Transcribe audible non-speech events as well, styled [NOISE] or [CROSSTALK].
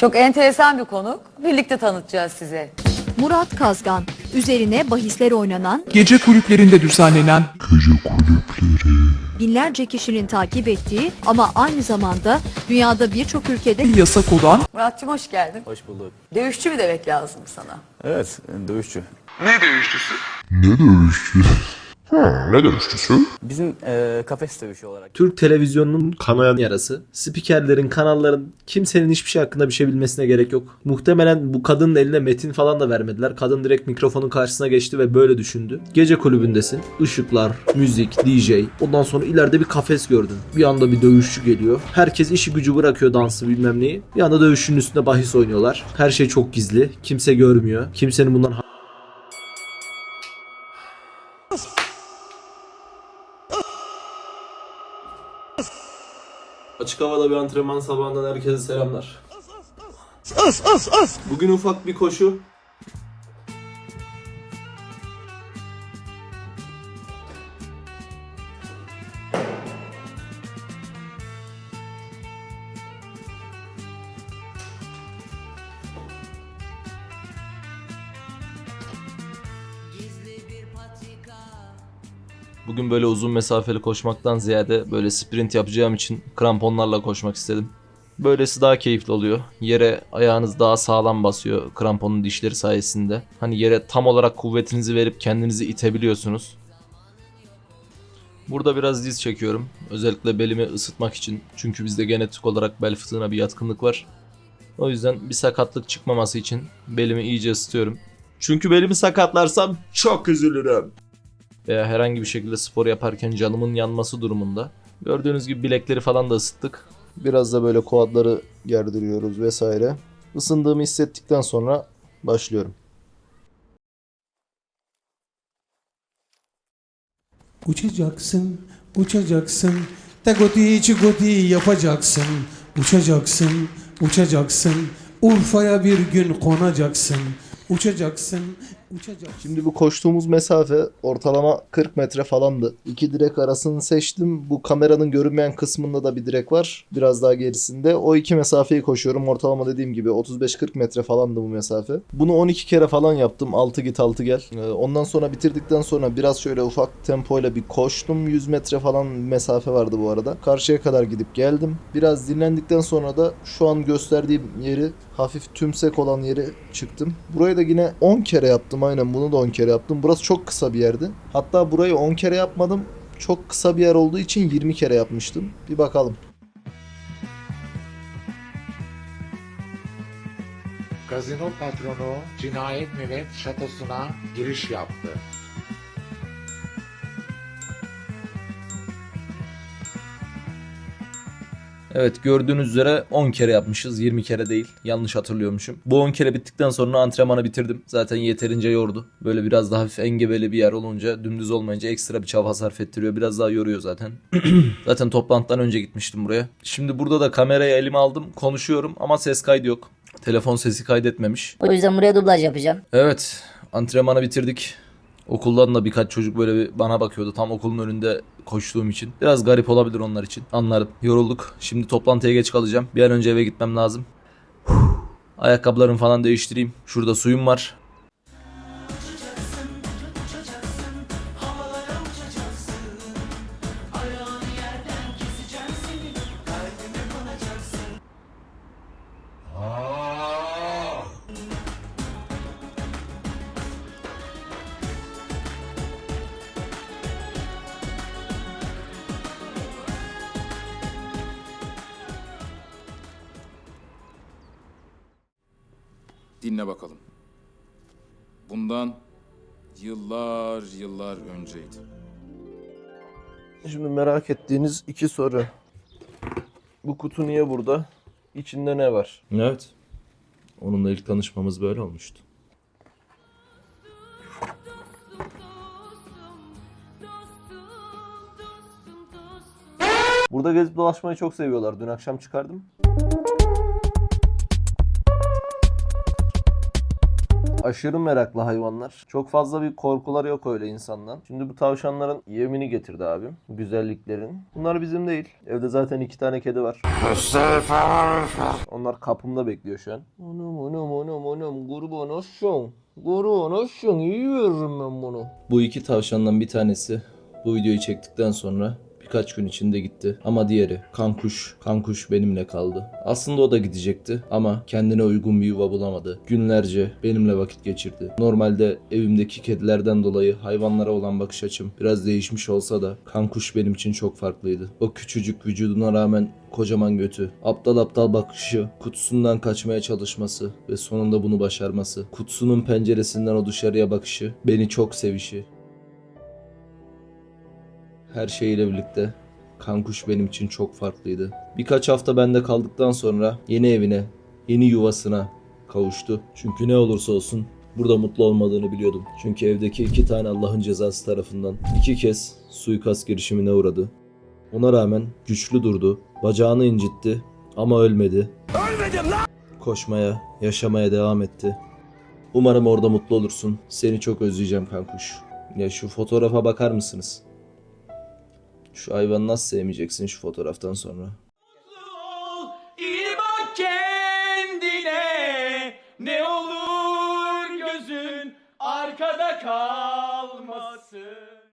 Çok enteresan bir konuk. Birlikte tanıtacağız size. Murat Kazgan, üzerine bahisler oynanan, Gece kulüplerinde düzenlenen binlerce kişinin takip ettiği ama aynı zamanda dünyada birçok ülkede yasak olan Muratçım hoş geldin. Hoş bulduk. Dövüşçü mü demek lazım sana? Evet, dövüşçü. Ne dövüşçüsü? Ne dövüşçüsü? Ha, ne dövüşçüsü? Bizim e, kafes dövüşü olarak. Türk televizyonunun kanayan yarası. Spikerlerin, kanalların kimsenin hiçbir şey hakkında bir şey bilmesine gerek yok. Muhtemelen bu kadının eline metin falan da vermediler. Kadın direkt mikrofonun karşısına geçti ve böyle düşündü. Gece kulübündesin. Işıklar, müzik, DJ. Ondan sonra ileride bir kafes gördün. Bir anda bir dövüşçü geliyor. Herkes işi gücü bırakıyor dansı bilmem neyi. Bir anda dövüşçünün üstünde bahis oynuyorlar. Her şey çok gizli. Kimse görmüyor. Kimsenin bundan Açık havada bir antrenman sabahından herkese selamlar. Bugün ufak bir koşu. Bugün böyle uzun mesafeli koşmaktan ziyade böyle sprint yapacağım için kramponlarla koşmak istedim. Böylesi daha keyifli oluyor. Yere ayağınız daha sağlam basıyor kramponun dişleri sayesinde. Hani yere tam olarak kuvvetinizi verip kendinizi itebiliyorsunuz. Burada biraz diz çekiyorum. Özellikle belimi ısıtmak için. Çünkü bizde genetik olarak bel fıtığına bir yatkınlık var. O yüzden bir sakatlık çıkmaması için belimi iyice ısıtıyorum. Çünkü belimi sakatlarsam çok üzülürüm veya herhangi bir şekilde spor yaparken canımın yanması durumunda. Gördüğünüz gibi bilekleri falan da ısıttık. Biraz da böyle kuadları gerdiriyoruz vesaire. Isındığımı hissettikten sonra başlıyorum. Uçacaksın, uçacaksın, tegoti çikoti yapacaksın. Uçacaksın, uçacaksın, Urfa'ya bir gün konacaksın. Uçacaksın, uçacaksın. Şimdi bu koştuğumuz mesafe ortalama 40 metre falandı. İki direk arasını seçtim. Bu kameranın görünmeyen kısmında da bir direk var. Biraz daha gerisinde. O iki mesafeyi koşuyorum. Ortalama dediğim gibi 35-40 metre falandı bu mesafe. Bunu 12 kere falan yaptım. 6 git 6 gel. Ee, Ondan sonra bitirdikten sonra biraz şöyle ufak tempoyla bir koştum. 100 metre falan mesafe vardı bu arada. Karşıya kadar gidip geldim. Biraz dinlendikten sonra da şu an gösterdiğim yeri hafif tümsek olan yere çıktım. Burayı da yine 10 kere yaptım. Aynen bunu da 10 kere yaptım. Burası çok kısa bir yerdi. Hatta burayı 10 kere yapmadım. Çok kısa bir yer olduğu için 20 kere yapmıştım. Bir bakalım. Gazino patronu cinayet müvet şatosuna giriş yaptı. Evet gördüğünüz üzere 10 kere yapmışız 20 kere değil yanlış hatırlıyormuşum. Bu 10 kere bittikten sonra antrenmanı bitirdim. Zaten yeterince yordu. Böyle biraz daha hafif engebeli bir yer olunca dümdüz olmayınca ekstra bir çaba sarf ettiriyor. Biraz daha yoruyor zaten. [CLEARS THROAT] zaten toplantıdan önce gitmiştim buraya. Şimdi burada da kamerayı elime aldım konuşuyorum ama ses kaydı yok. Telefon sesi kaydetmemiş. O yüzden buraya dublaj yapacağım. Evet antrenmanı bitirdik. Okuldan da birkaç çocuk böyle bir bana bakıyordu tam okulun önünde koştuğum için. Biraz garip olabilir onlar için. Anlarım. Yorulduk. Şimdi toplantıya geç kalacağım. Bir an önce eve gitmem lazım. Ayakkabılarımı falan değiştireyim. Şurada suyum var. Dinle bakalım. Bundan yıllar yıllar önceydi. Şimdi merak ettiğiniz iki soru. Bu kutu niye burada? İçinde ne var? Evet. Onunla ilk tanışmamız böyle olmuştu. Burada gezip dolaşmayı çok seviyorlar. Dün akşam çıkardım. Aşırı meraklı hayvanlar. Çok fazla bir korkuları yok öyle insandan. Şimdi bu tavşanların yemini getirdi abim. Güzelliklerin. Bunlar bizim değil. Evde zaten iki tane kedi var. Onlar kapımda bekliyor şu an. Anam anam anam anam kurban olsun. Kurban olsun iyi veririm ben bunu. Bu iki tavşandan bir tanesi bu videoyu çektikten sonra birkaç gün içinde gitti. Ama diğeri kankuş. Kankuş benimle kaldı. Aslında o da gidecekti ama kendine uygun bir yuva bulamadı. Günlerce benimle vakit geçirdi. Normalde evimdeki kedilerden dolayı hayvanlara olan bakış açım biraz değişmiş olsa da kankuş benim için çok farklıydı. O küçücük vücuduna rağmen kocaman götü, aptal aptal bakışı, kutusundan kaçmaya çalışması ve sonunda bunu başarması, kutusunun penceresinden o dışarıya bakışı, beni çok sevişi, her şeyiyle birlikte Kankuş benim için çok farklıydı. Birkaç hafta bende kaldıktan sonra yeni evine, yeni yuvasına kavuştu. Çünkü ne olursa olsun burada mutlu olmadığını biliyordum. Çünkü evdeki iki tane Allah'ın cezası tarafından iki kez suikast girişimine uğradı. Ona rağmen güçlü durdu, bacağını incitti ama ölmedi. Ölmedim lan! Koşmaya, yaşamaya devam etti. Umarım orada mutlu olursun. Seni çok özleyeceğim kankuş. Ya şu fotoğrafa bakar mısınız? Şu hayvanı nasıl sevmeyeceksin şu fotoğraftan sonra? Kalmasın.